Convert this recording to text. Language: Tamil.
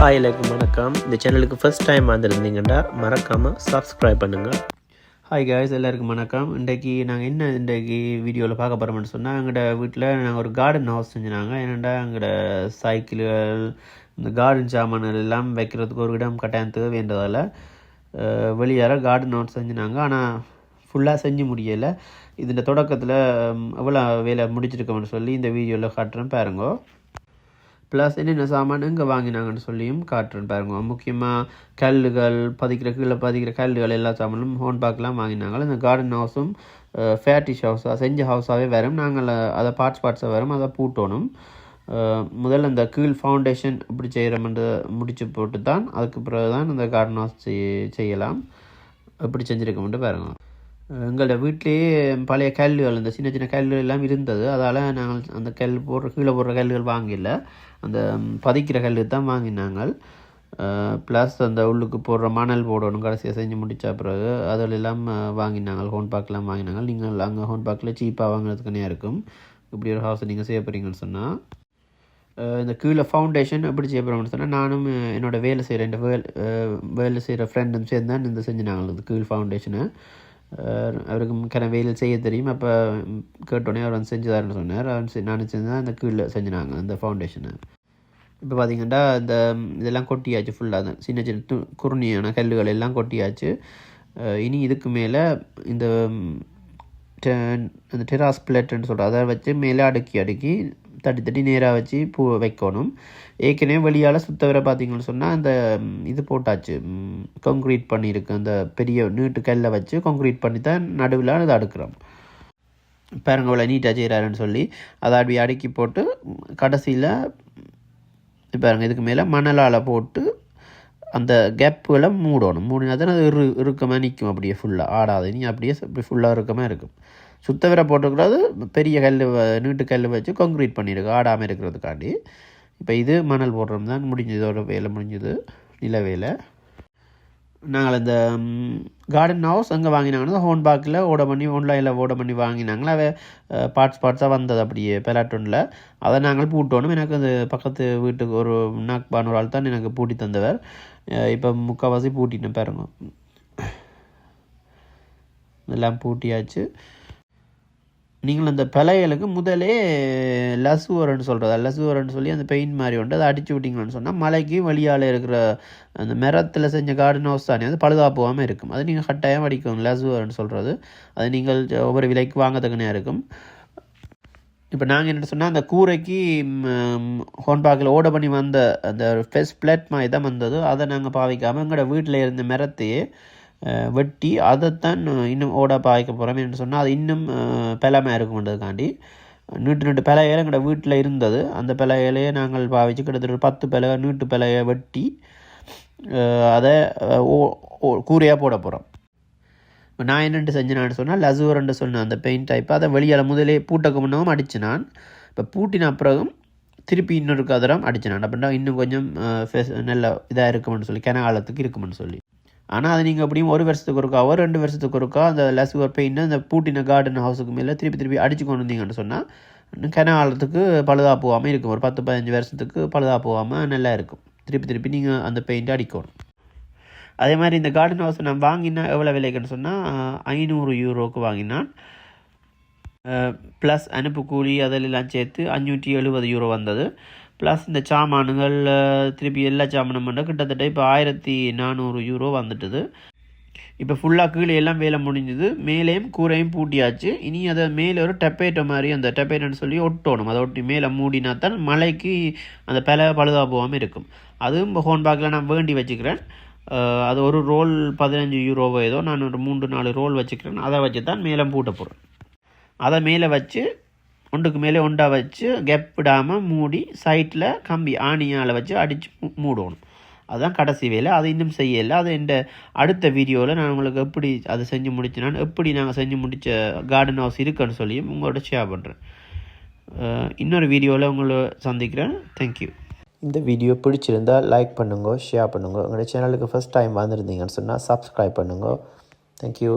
ஹாய் எல்லாருக்கும் வணக்கம். இந்த சேனலுக்கு ஃபஸ்ட் டைம் வந்திருந்தீங்கன்னா மறக்காமல் சப்ஸ்கிரைப் பண்ணுங்கள் ஹாய் காய்ஸ் எல்லாருக்கும் வணக்கம். இன்றைக்கி நாங்கள் என்ன இன்றைக்கு வீடியோவில் பார்க்க போகிறோம்னு சொன்னால் எங்களோட வீட்டில் நாங்கள் ஒரு கார்டன் ஹவுஸ் செஞ்சினாங்க ஏன்னாண்டா எங்களோட சைக்கிள்கள் இந்த கார்டன் சாமான்கள் எல்லாம் வைக்கிறதுக்கு ஒரு இடம் கட்டாயம் தேவைன்றதால் வெளியால் கார்டன் ஹவுஸ் செஞ்சினாங்க ஆனால் ஃபுல்லாக செஞ்சு முடியலை. இதில் தொடக்கத்தில் எவ்வளோ வேலை முடிச்சிருக்கோம்னு சொல்லி இந்த வீடியோவில் காட்டுறேன் பாருங்க. ப்ளஸ் என்னென்ன சாமான் எங்கே வாங்கினாங்கன்னு சொல்லியும் காட்டுறேன் பாருங்க. முக்கியமாக கல்லுகள் பதிக்கிற கீழே பதிக்கிற கல்லுகள் எல்லா சாமானும் ஹோன் பார்க்கலாம் வாங்கினாங்க இந்த கார்டன் ஹவுஸும் ஃபேட்டிஷ் ஹவுஸாக செஞ்ச ஹவுஸாகவே வரும். நாங்கள் அதை பார்ட்ஸ் பார்ட்ஸாக வரும். அதை பூட்டணும். முதல்ல இந்த கீழ் ஃபவுண்டேஷன் இப்படி செய்கிறோம்ன்ற முடிச்சு போட்டு தான் அதுக்கு பிறகு தான் இந்த கார்டன் ஹவுஸ் செய் செய்யலாம். இப்படி செஞ்சுருக்கோம்ட்டு பாருங்க. எங்களோட வீட்டிலேயே பழைய கல்லுகள் இந்த சின்ன சின்ன கல்லுகள் எல்லாம் இருந்தது. அதால் நாங்கள் அந்த கல் போடுற கீழே போடுற கல்லுகள் வாங்கல அந்த பதிக்கிற கல் தான் வாங்கினாங்க ப்ளஸ் அந்த உள்ளுக்கு போடுற மணல் போடணும் கடைசியாக செஞ்சு முடித்த பிறகு அதில் எல்லாம் வாங்கினாங்க ஹோன் பார்க்கெலாம் வாங்கினாங்க நீங்கள் அங்கே ஹோன் பார்க்கில் சீப்பாக வாங்குறதுக்குனே இருக்கும். இப்படி ஒரு ஹவுஸை நீங்கள் செய்ய போகிறீங்கன்னு சொன்னால் இந்த கீழே ஃபவுண்டேஷன் எப்படி செய்ய போகிறோம்னு சொன்னால் நானும் என்னோடய என்னோட வேலை செய்கிற இந்த வேல் வேலை செய்கிற ஃப்ரெண்டும் சேர்ந்து தான் இந்த செஞ்சினாங்க இந்த கீழ் ஃபவுண்டேஷனை அவருக்கு கன வேலை செய்ய தெரியும். அப்போ கேட்டோடனே அவர் வந்து செஞ்சுதாருன்னு சொன்னார். அவர் செ- நானும் அந்த கீழே செஞ்சினாங்க அந்த ஃபவுண்டேஷனை இப்போ பார்த்தீங்கன்னா இந்த இதெல்லாம் கொட்டியாச்சு ஃபுல்லாக தான். சின்ன சின்ன து குறுணியான கல்லுகள் எல்லாம் கொட்டியாச்சு. இனி இதுக்கு மேலே இந்த டெ- அந்த டெராஸ் பிளேட்டுன்னு சொல்கிறோம் அதை வச்சு மேலே அடுக்கி அடுக்கி தட்டி தட்டி நேராக வச்சு பூ வைக்கணும். ஏற்கனவே வெளியால் சுத்த வர பார்த்தீங்கன்னு சொன்னால் அந்த இது போட்டாச்சு. கான்க்ரீட் பண்ணியிருக்கு அந்த பெரிய நீட்டு கல்லை வச்சு கான்க்ரீட் பண்ணி தான் நடுவில் அதை அடுக்கிறோம். பாருங்க அவ்வளோ நீட்டாக செய்கிறாருன்னு சொல்லி அதை அப்படி அடுக்கி போட்டு கடைசியில் பாருங்க இதுக்கு மேலே மணலால் போட்டு அந்த கேப்புகளை மூடணும். மூடினா தான் அது இரு இறுக்கமாக நிற்கும். அப்படியே ஃபுல்லாக ஆடாது நீ அப்படியே இப்படி ஃபுல்லாக இறுக்கமாக இருக்கும். சுத்தவரை போட்டுக்கூடாது பெரிய கல் நீட்டு கல் வச்சு கான்க்ரீட் பண்ணியிருக்கு ஆடாமல் இருக்கிறதுக்காண்டி. இப்போ இது மணல் போடுறது தான் முடிஞ்சது ஒரு வேலை முடிஞ்சது நில வேலை. நாங்கள் இந்த கார்டன் ஹவுஸ் அங்கே வாங்கினாங்கன்னா ஹோன் பாக்கில் ஓட பண்ணி ஆன்லைனில் ஓட பண்ணி வாங்கினாங்களா அவை பார்ட்ஸ் பார்ட்ஸாக வந்தது அப்படியே பெலாட்டோனில் அதை நாங்கள் பூட்டணும் எனக்கு அந்த பக்கத்து வீட்டுக்கு ஒரு நாக்பான் ஒரு ஆள் தான் எனக்கு பூட்டி தந்தவர். இப்போ முக்கால்வாசி பூட்டிட்டேன் பாருங்க. எல்லாம் பூட்டியாச்சு. நீங்கள் அந்த பிழைகளுக்கு முதலே லசுவரன்னு சொல்கிறது லசுவரன்னு சொல்லி அந்த பெயிண்ட் மாதிரி உண்டு. அதை அடிச்சு விட்டிங்கன்னு சொன்னால் மலைக்கு வழியால் இருக்கிற அந்த மரத்தில் செஞ்ச கார்டன் ஹவுஸ் தானே அது பழுதா போகாமல் இருக்கும். அது நீங்கள் கட்டாயம் அடிக்கும் லசுவரன்னு சொல்கிறது அது நீங்கள் ஒவ்வொரு விலைக்கு வாங்கத்தக்கனே இருக்கும். இப்போ நாங்கள் என்ன சொன்னால் அந்த கூரைக்கு ஹோன்பாக்கில் ஓட பண்ணி வந்த அந்த ஃபெஸ் பிளேட் மாதிரி தான் வந்தது. அதை நாங்கள் பாவிக்காமல் எங்களோட வீட்டில் இருந்த மரத்தையே வெட்டி அதைத்தான் இன்னும் ஓட பாய்க்க போகிறோம் என்று சொன்னால் அது இன்னும் பிளமையாக இருக்கும்ன்றதுக்காண்டி நீட்டு நீட்டு பிழைகள் எங்களோட வீட்டில் இருந்தது. அந்த பிழைகளையே நாங்கள் பாவிச்சு கிட்டத்தட்ட ஒரு பத்து பிழை நீட்டு பிழையை வெட்டி அதை ஓ- ஓ- கூரையாக போட போகிறோம் இப்போ நான் என்னென்று செஞ்சேன்னு சொன்னால் லசூரன்னு சொன்னேன் அந்த பெயிண்ட் டைப் அதை வெளியால் முதலே பூட்டக்கு முன்னவும் அடிச்சு நான் இப்போ பூட்டின பிறகும் திருப்பி இன்னொரு கதிரம் அடிச்சு நான் அப்படின்னா இன்னும் கொஞ்சம் ஃபெஸ் நல்ல இதாக இருக்கும்னு சொல்லி கெனகாலத்துக்கு இருக்கும்னு சொல்லி. ஆனால் அது நீங்கள் அப்படியும் ஒரு வருஷத்துக்கு ஒருக்காவோ ரெண்டு வருஷத்துக்கு ஒருக்கா அந்த லசுவர் பெயிண்ட் அந்த பூட்டின கார்டன் ஹவுஸுக்கு மேலே திருப்பி திருப்பி அடிச்சு கொண்டு வந்தீங்கன்னு சொன்னால் கெனாலத்துக்கு பழுதா போகாமல் இருக்கும். ஒரு பத்து பதினஞ்சு வருஷத்துக்கு பழுதா போகாமல் நல்லா இருக்கும். திருப்பி திருப்பி நீங்கள் அந்த பெயிண்ட் அடிக்கணும். அதே மாதிரி இந்த கார்டன் ஹவுஸ் நான் வாங்கினா எவ்வளோ விலைக்குன்னு சொன்னால் ஐநூறு யூரோவுக்கு வாங்கினான். ப்ளஸ் அனுப்பு கூலி அதெல்லாம் சேர்த்து அஞ்சூற்றி எழுபது யூரோ வந்தது. ப்ளஸ் இந்த சாமான்கள் திருப்பி எல்லா சாமானும் பண்ண கிட்டத்தட்ட இப்போ ஆயிரத்தி நானூறு யூரோ வந்துட்டுது. இப்போ ஃபுல்லாக கீழே எல்லாம் வேலை முடிஞ்சுது. மேலேயும் கூரையும் பூட்டியாச்சு. இனி அதை மேலே ஒரு டெப்பேட்டோ மாதிரி அந்த டெப்பேட்டோன்னு சொல்லி ஒட்டணும். அதை ஒட்டி மேலே மூடினா தான் மலைக்கு அந்த பல பழுதா போகாமல் இருக்கும். அதுவும் ஹோன் பேக்கில் நான் வேண்டி வச்சுக்கிறேன். அது ஒரு ரோல் பதினஞ்சு யூரோவோ ஏதோ நான் ஒரு மூன்று நாலு ரோல் வச்சுக்கிறேன். அதை வச்சு தான் மேலே பூட்ட போகிறேன் அதை மேலே வச்சு ஒன்றுக்கு மேலே ஒன்றா வச்சு கெப் விடாமல் மூடி சைட்டில் கம்பி ஆணியால் வச்சு அடித்து மூடணும். அதுதான் கடைசி வேலை. அது இன்னும் செய்யலை. அது இந்த அடுத்த வீடியோவில் நான் உங்களுக்கு எப்படி அதை செஞ்சு முடிச்சினான் எப்படி நாங்கள் செஞ்சு முடித்த கார்டன் ஹவுஸ் இருக்குன்னு சொல்லியும் உங்களோட ஷேர் பண்ணுறேன் இன்னொரு வீடியோவில் உங்களை சந்திக்கிறேன். தேங்க்யூ இந்த வீடியோ பிடிச்சிருந்தா லைக் பண்ணுங்க ஷேர் பண்ணுங்க. உங்களோட சேனலுக்கு ஃபர்ஸ்ட் டைம் வந்திருந்தீங்கன்னு சொன்னால் சப்ஸ்கிரைப் பண்ணுங்க. தேங்க்யூ